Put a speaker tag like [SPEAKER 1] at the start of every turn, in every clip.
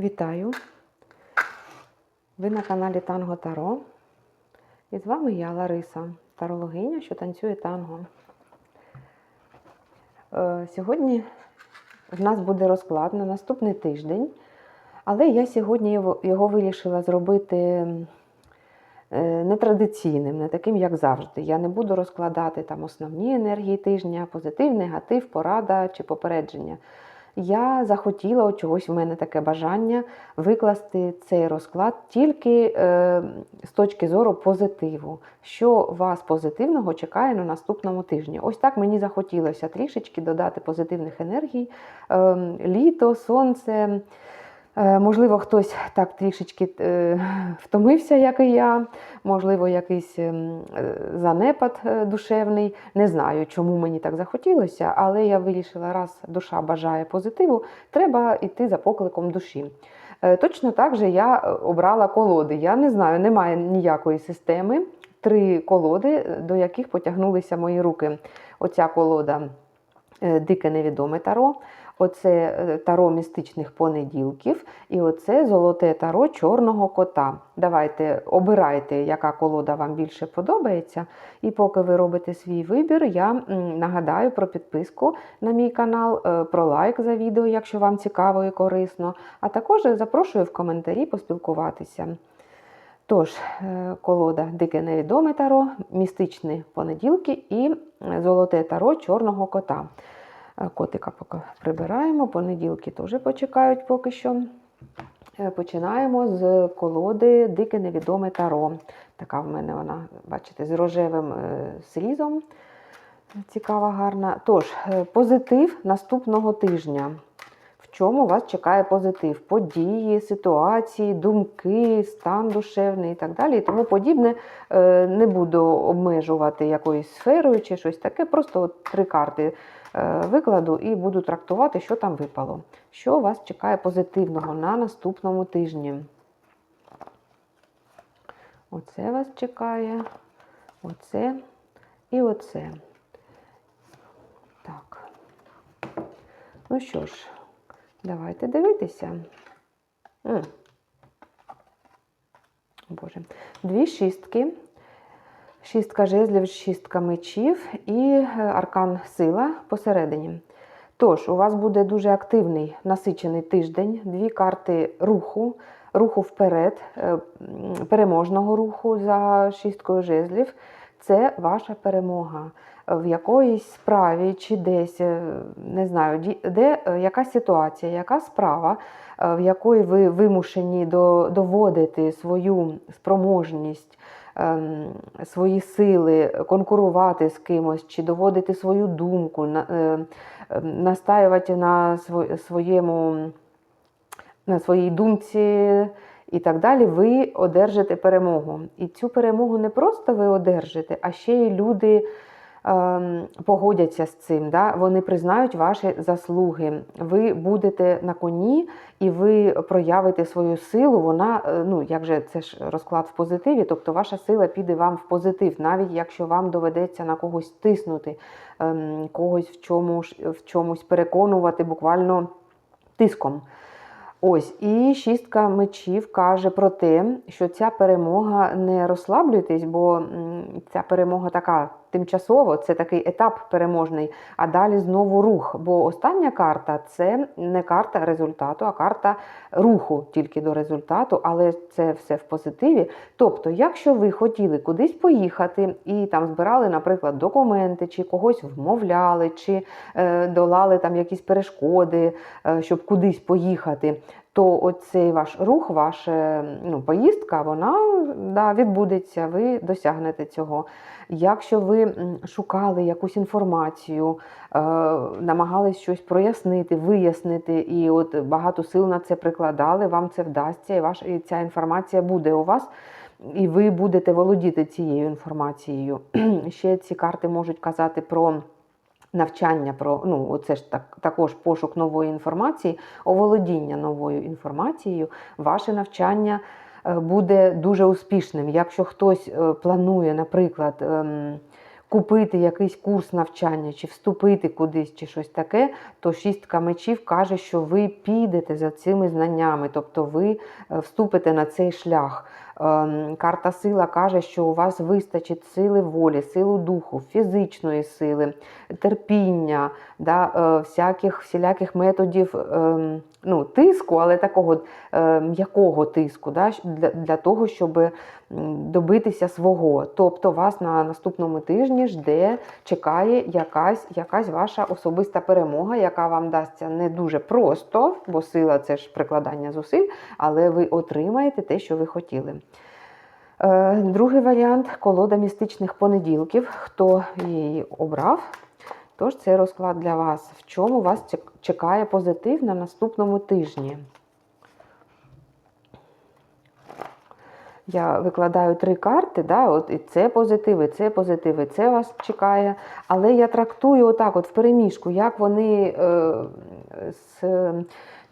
[SPEAKER 1] Вітаю! Ви на каналі Танго Таро. І з вами я, Лариса, тарологиня, що танцює танго. Е, Сьогодні в нас буде розклад на наступний тиждень, але я сьогодні його, вирішила зробити е, нетрадиційним, не таким, як завжди. Я не буду розкладати там основні енергії тижня, позитив, негатив, порада чи попередження. Я захотіла, от чогось в мене таке бажання викласти цей розклад тільки е, з точки зору позитиву, що вас позитивного чекає на наступному тижні. Ось так мені захотілося трішечки додати позитивних енергій. Е, літо, сонце. Е, Можливо, хтось так трішечки е, втомився, як і я, можливо, якийсь ем, е, занепад душевний. Не знаю, чому мені так захотілося, але я вирішила, раз душа бажає позитиву, треба йти за покликом душі. Точно так же я обрала колоди. Я не знаю, немає ніякої системи. Три колоди, до яких потягнулися мої руки. Оця колода Дике невідоме таро. Оце е, таро містичних понеділків, і оце золоте таро чорного кота. Давайте обирайте, яка колода вам більше подобається. І поки ви робите свій вибір, я нагадаю про підписку на мій канал, е, про лайк за відео, якщо вам цікаво і корисно. А також запрошую в коментарі поспілкуватися. Тож, е, колода Дике невідоме таро, містичні понеділки і золоте таро чорного кота. Е, Котика поки прибираємо, понеділки теж почекають поки що. Е, Починаємо з колоди Дике невідоме таро. Така в мене вона, бачите, з рожевим е, срізом. Цікава, гарна. Тож, позитив наступного тижня. В чому вас чекає позитив? Події, ситуації, думки, стан душевний і так далі. І тому подібне не буду обмежувати якоюсь сферою чи щось таке. Просто от три карти викладу і буду трактувати, що там випало. Що вас чекає позитивного на наступному тижні? Оце вас чекає, оце і оце. Так. Ну що ж, давайте дивитися. М. Боже. Дві шістки. Шістка жезлів, шістка мечів і е, аркан сила посередині. Тож, у вас буде дуже активний насичений тиждень, дві карти руху, руху вперед, е, переможного руху за шісткою жезлів. Це ваша перемога в якоїсь справі чи десь, е, не знаю, де е, якась ситуація, яка справа, е, в якої ви вимушені доводити свою спроможність, свої сили, конкурувати з кимось, чи доводити свою думку, е, е, настаювати на своєму, на своїй думці. І так далі, ви одержите перемогу. І цю перемогу не просто ви одержите, а ще й люди ем, погодяться з цим. Да? Вони признають ваші заслуги. Ви будете на коні і ви проявите свою силу. Вона, е, ну як же це ж розклад в позитиві, тобто ваша сила піде вам в позитив, навіть якщо вам доведеться на когось тиснути, ем, когось в чомусь, в чомусь переконувати буквально тиском. Ось, і шістка мечів каже про те, що ця перемога не розслаблюйтесь, бо ця перемога така тимчасово, це такий етап переможний, а далі знову рух. Бо остання карта це не карта результату, а карта руху тільки до результату, але це все в позитиві. Тобто, якщо ви хотіли кудись поїхати і там збирали, наприклад, документи, чи когось вмовляли, чи е, долали там якісь перешкоди, е, щоб кудись поїхати, то оцей ваш рух, ваша ну, поїздка, вона да, відбудеться, ви досягнете цього. Якщо ви шукали якусь інформацію, е, намагались щось прояснити, вияснити, і от багато сил на це прикладали, вам це вдасться, і, ваш, і ця інформація буде у вас. І ви будете володіти цією інформацією. Ще ці карти можуть казати про навчання, про ну, це ж так, також пошук нової інформації, оволодіння новою інформацією, ваше навчання е, буде дуже успішним. Якщо хтось е, планує, наприклад, ем, купити якийсь курс навчання, чи вступити кудись, чи щось таке, то шістка мечів каже, що ви підете за цими знаннями, тобто ви е, вступите на цей шлях. Ем, Карта сила каже, що у вас вистачить сили волі, силу духу, фізичної сили, терпіння, да, е, всяких всіляких методів ем, ну, тиску, але такого е, м'якого тиску, да, для, для того, щоб добитися свого. Тобто вас на наступному тижні жде, чекає якась, якась ваша особиста перемога, яка вам дасться не дуже просто, бо сила це ж прикладання зусиль, але ви отримаєте те, що ви хотіли. Е, Другий варіант колода містичних понеділків. Хто її обрав? Тож це розклад для вас. В чому вас чекає позитив на наступному тижні? Я викладаю три карти, да, от і це позитив, і це позитив, і це вас чекає. Але я трактую отак, от в переміжку, як вони е, з,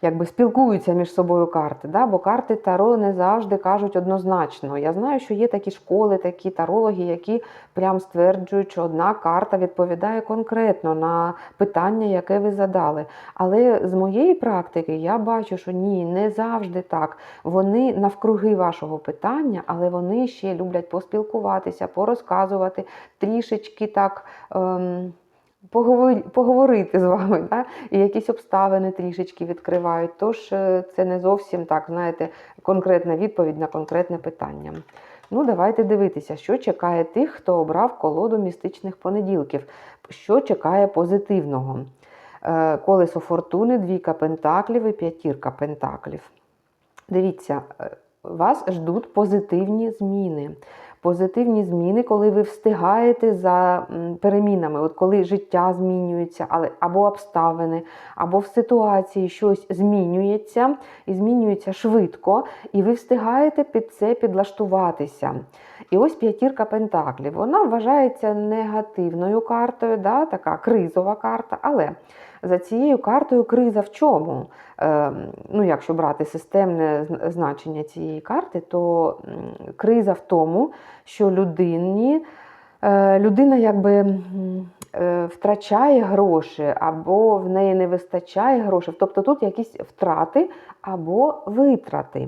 [SPEAKER 1] якби спілкуються між собою карти. Да? Бо карти Таро не завжди кажуть однозначно. Я знаю, що є такі школи, такі тарологи, які прям стверджують, що одна карта відповідає конкретно на питання, яке ви задали. Але з моєї практики я бачу, що ні, не завжди так. Вони навкруги вашого питання, але вони ще люблять поспілкуватися, порозказувати трішечки так. Ем, поговорити з вами, да? і якісь обставини трішечки відкривають. Тож е, це не зовсім так, знаєте, конкретна відповідь на конкретне питання. Ну, давайте дивитися, що чекає тих, хто обрав колоду містичних понеділків, що чекає позитивного. Е, Колесо фортуни, двійка пентаклів і п'ятірка пентаклів. Дивіться, е, вас ждуть позитивні зміни. Позитивні зміни, коли ви встигаєте за перемінами, от коли життя змінюється, але або обставини, або в ситуації щось змінюється і змінюється швидко, і ви встигаєте під це підлаштуватися. І ось п'ятірка пентаклів. Вона вважається негативною картою, да, така кризова карта, але за цією картою криза в чому? Е, ну, якщо брати системне значення цієї карти, то криза в тому, що людині, е, людина якби е, втрачає гроші, або в неї не вистачає грошей. Тобто тут якісь втрати або витрати.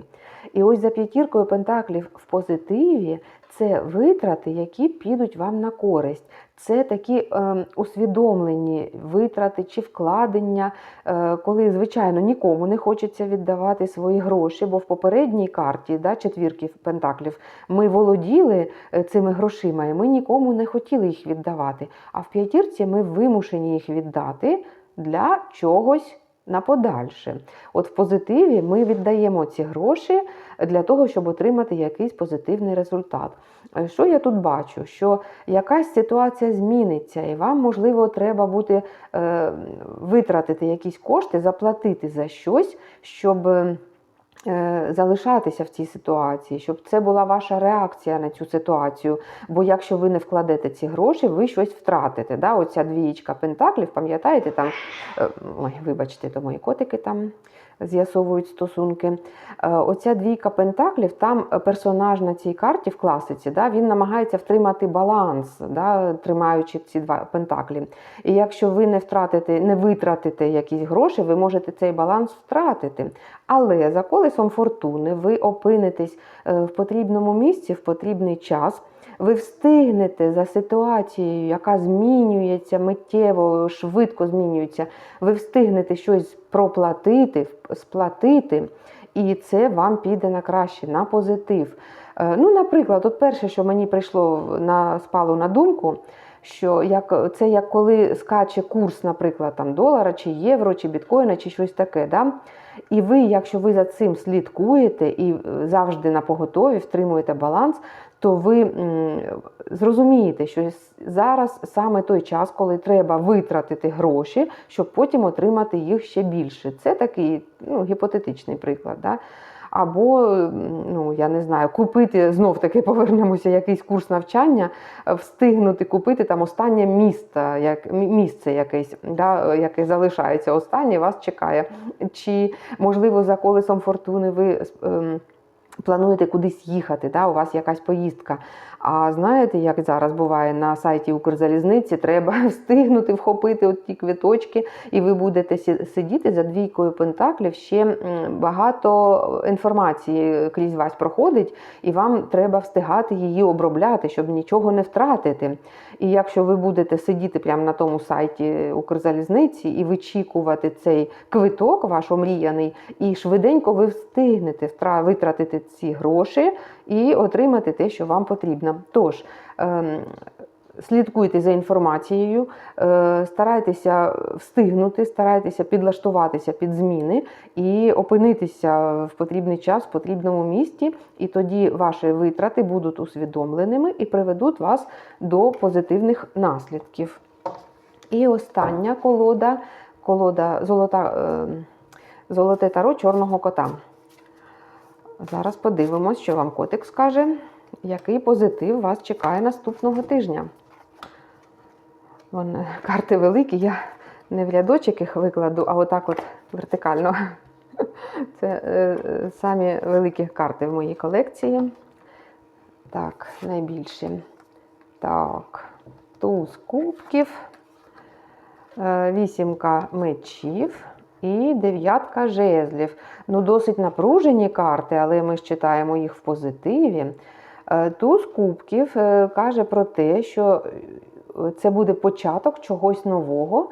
[SPEAKER 1] І ось за п'ятіркою пентаклів в позитиві це витрати, які підуть вам на користь. Це такі е, усвідомлені витрати чи вкладення, е, коли, звичайно, нікому не хочеться віддавати свої гроші, бо в попередній карті да, четвірки пентаклів ми володіли е, цими грошима, і ми нікому не хотіли їх віддавати. А в п'ятірці ми вимушені їх віддати для чогось на подальше. От в позитиві ми віддаємо ці гроші для того, щоб отримати якийсь позитивний результат. Е, Що я тут бачу? Що якась ситуація зміниться, і вам, можливо, треба буде е, витратити якісь кошти, заплатити за щось, щоб. Е, Залишатися в цій ситуації, щоб це була ваша реакція на цю ситуацію. Бо якщо ви не вкладете ці гроші, ви щось втратите. Да? Оця двієчка пентаклів, пам'ятаєте, там, е, ой, вибачте, то мої котики там з'ясовують стосунки. Е, Оця двійка пентаклів, там персонаж на цій карті в класиці, да, він намагається втримати баланс, да, тримаючи ці два пентаклі. І якщо ви не втратите, не витратите якісь гроші, ви можете цей баланс втратити. Але за колесом фортуни ви опинитесь е, в потрібному місці в потрібний час. Ви встигнете за ситуацією, яка змінюється миттєво, швидко змінюється. Ви встигнете щось проплатити, сплатити, і це вам піде на краще, на позитив. Е, Ну, наприклад, от перше, що мені прийшло на спало на думку, що як, це як коли скаче курс, наприклад, там, долара, чи євро, чи біткоїна, чи щось таке. Да? І ви, якщо ви за цим слідкуєте і е, завжди на поготові втримуєте баланс, то ви зрозумієте, що зараз саме той час, коли треба витратити гроші, щоб потім отримати їх ще більше. Це такий ну, гіпотетичний приклад. Да? Або, ну я не знаю, купити знов таки повернемося якийсь курс навчання, е, встигнути купити там останнє місто, як місце якесь, да, яке залишається останнє, вас чекає. Чи можливо за колесом фортуни ви ем, плануєте кудись їхати, да, у вас якась поїздка. А знаєте, як зараз буває на сайті Укрзалізниці, треба встигнути вхопити от ті квиточки, і ви будете сидіти за двійкою пентаклів. Ще багато інформації крізь вас проходить, і вам треба встигати її обробляти, щоб нічого не втратити. І якщо ви будете сидіти прямо на тому сайті Укрзалізниці і вичікувати цей квиток, ваш омріяний, і швиденько ви встигнете витратити ці гроші і отримати те, що вам потрібно. Тож, ем, слідкуйте за інформацією, е, старайтеся встигнути, старайтеся підлаштуватися під зміни і опинитися в потрібний час в потрібному місті, і тоді ваші витрати будуть усвідомленими і приведуть вас до позитивних наслідків. І остання колода, колода золота, е, золоте таро чорного кота. Зараз подивимось, що вам котик скаже, який позитив вас чекає наступного тижня. Вон, е, карти великі, я не в рядочок їх викладу, а отак от вертикально. Це е, самі великі карти в моїй колекції. Так, найбільші. Так, туз кубків, е, вісімка мечів і дев'ятка жезлів. Ну, досить напружені карти, але ми ж читаємо їх в позитиві. Е, Туз кубків е, каже про те, що е, це буде початок чогось нового,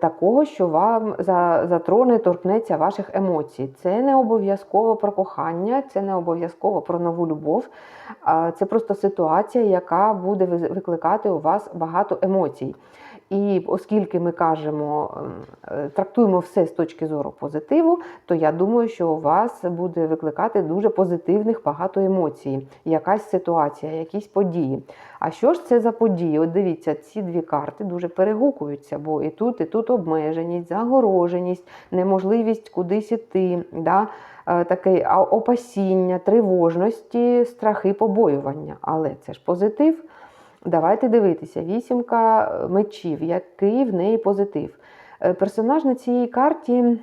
[SPEAKER 1] такого, що вам за- затроне, торкнеться ваших емоцій. Це не обов'язково про кохання, це не обов'язково про нову любов. Це просто ситуація, яка буде викликати у вас багато емоцій. І оскільки ми кажемо, ем, е, трактуємо все з точки зору позитиву, то я думаю, що у вас буде викликати дуже позитивних багато емоцій, якась ситуація, якісь події. А що ж це за події? От дивіться, ці дві карти дуже перегукуються, бо і тут, і тут обмеженість, загороженість, неможливість кудись іти, да? е, таке опасіння, тривожності, страхи, побоювання. Але це ж позитив. Давайте дивитися. Вісімка е, мечів, який в неї позитив. Е, Персонаж на цій карті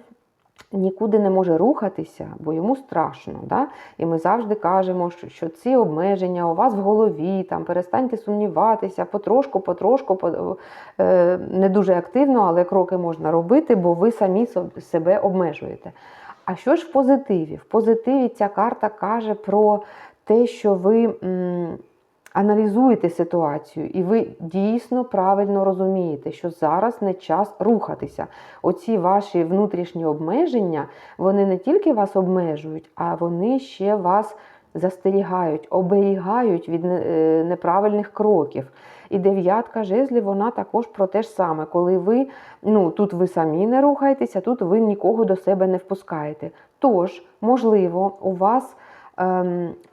[SPEAKER 1] нікуди не може рухатися, бо йому страшно. Да? І ми завжди кажемо, що, що ці обмеження у вас в голові, там, перестаньте сумніватися, потрошку, потрошку, по- е, не дуже активно, але кроки можна робити, бо ви самі себе обмежуєте. А що ж в позитиві? В позитиві ця карта каже про те, що ви. м, аналізуєте ситуацію, і ви дійсно правильно розумієте, що зараз не час рухатися. Оці ваші внутрішні обмеження, вони не тільки вас обмежують, а вони ще вас застерігають, оберігають від е, неправильних кроків. І дев'ятка жезлів, вона також про те ж саме, коли ви ну тут ви самі не рухаєтеся, тут ви нікого до себе не впускаєте. Тож, можливо, у вас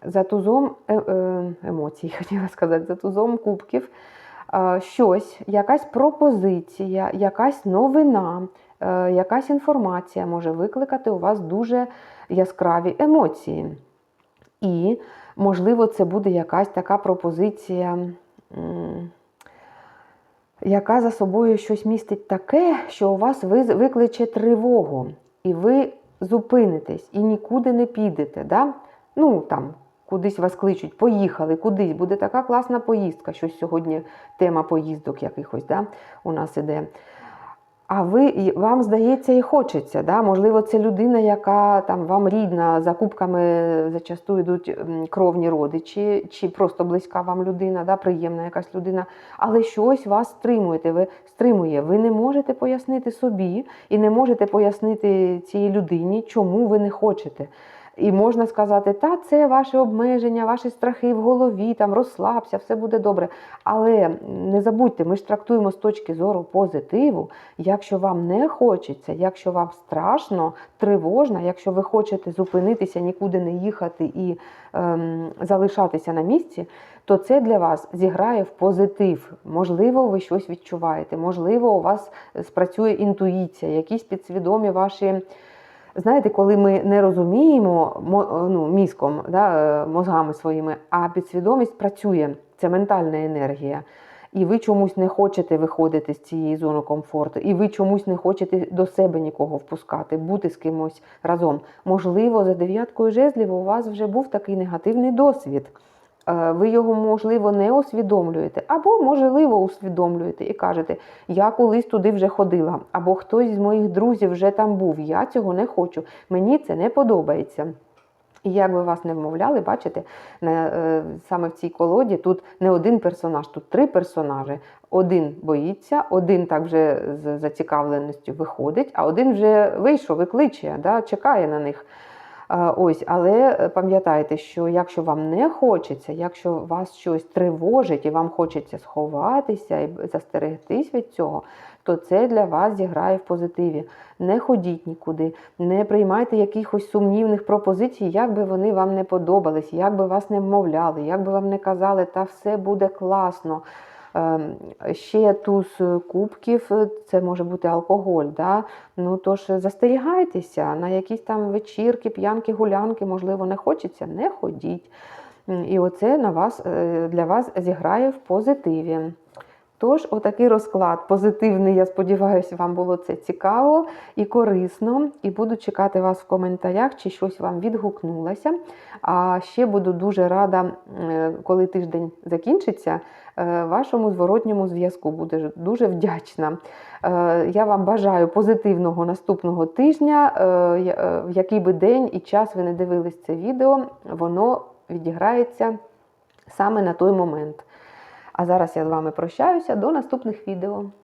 [SPEAKER 1] за тузом е, е, емоцій, хотіла сказати, за тузом кубків, е, щось, якась пропозиція, якась новина, якась інформація може викликати у вас дуже яскраві емоції. І, можливо, це буде якась така пропозиція. Яка за собою щось містить таке, що у вас викличе тривогу, і ви зупинитесь і нікуди не підете. Да? Ну там кудись вас кличуть, поїхали, кудись, буде така класна поїздка, щось сьогодні тема поїздок якихось да, у нас іде. А ви, вам здається, і хочеться. Да? Можливо, це людина, яка там вам рідна, за кубками зачасту йдуть кровні родичі, чи просто близька вам людина, да? приємна якась людина, але щось вас стримуєте, ви стримує. Ви не можете пояснити собі і не можете пояснити цій людині, чому ви не хочете. І можна сказати, та це ваші обмеження, ваші страхи в голові, там розслабся, все буде добре. Але не забудьте, ми ж трактуємо з точки зору позитиву. Якщо вам не хочеться, якщо вам страшно, тривожно, якщо ви хочете зупинитися, нікуди не їхати і ем, залишатися на місці, то це для вас зіграє в позитив. Можливо, ви щось відчуваєте, можливо, у вас спрацює інтуїція, якісь підсвідомі ваші. Знаєте, коли ми не розуміємо ну, мізком, да, е, мозгами своїми, а підсвідомість працює, це ментальна енергія. і ви чомусь не хочете виходити з цієї зони комфорту, і ви чомусь не хочете до себе нікого впускати, бути з кимось разом. Можливо, за дев'яткою жезлів у вас вже був такий негативний досвід. Е, Ви його, можливо, не усвідомлюєте, або, можливо, усвідомлюєте і кажете, я колись туди вже ходила, або хтось з моїх друзів вже там був, я цього не хочу, мені це не подобається. І як би вас не вмовляли, бачите, е, саме в цій колоді тут не один персонаж, тут три персонажі. Один боїться, один так вже з зацікавленістю виходить, а один вже вийшов і кличе, да, чекає на них. Е, Ось, але пам'ятайте, що якщо вам не хочеться, якщо вас щось тривожить і вам хочеться сховатися і застерегтись від цього, то це для вас зіграє в позитиві. Не ходіть нікуди, не приймайте якихось сумнівних пропозицій, як би вони вам не подобались, як би вас не вмовляли, як би вам не казали, та все буде класно. Ем, Ще туз кубків, е, це може бути алкоголь. Да? Ну тож застерігайтеся на якісь там вечірки, п'янки, гулянки, можливо, не хочеться, не ходіть. І оце на вас, е, для вас зіграє в позитиві. Тож, отакий розклад позитивний, я сподіваюся, вам було це цікаво і корисно. І буду чекати вас в коментарях, чи щось вам відгукнулося. А ще буду дуже рада, е, коли тиждень закінчиться, е, вашому зворотньому зв'язку. Буде дуже вдячна. Е, Я вам бажаю позитивного наступного тижня, е, е, в який би день і час ви не дивились це відео, воно відіграється саме на той момент. А зараз я з вами прощаюся до наступних відео.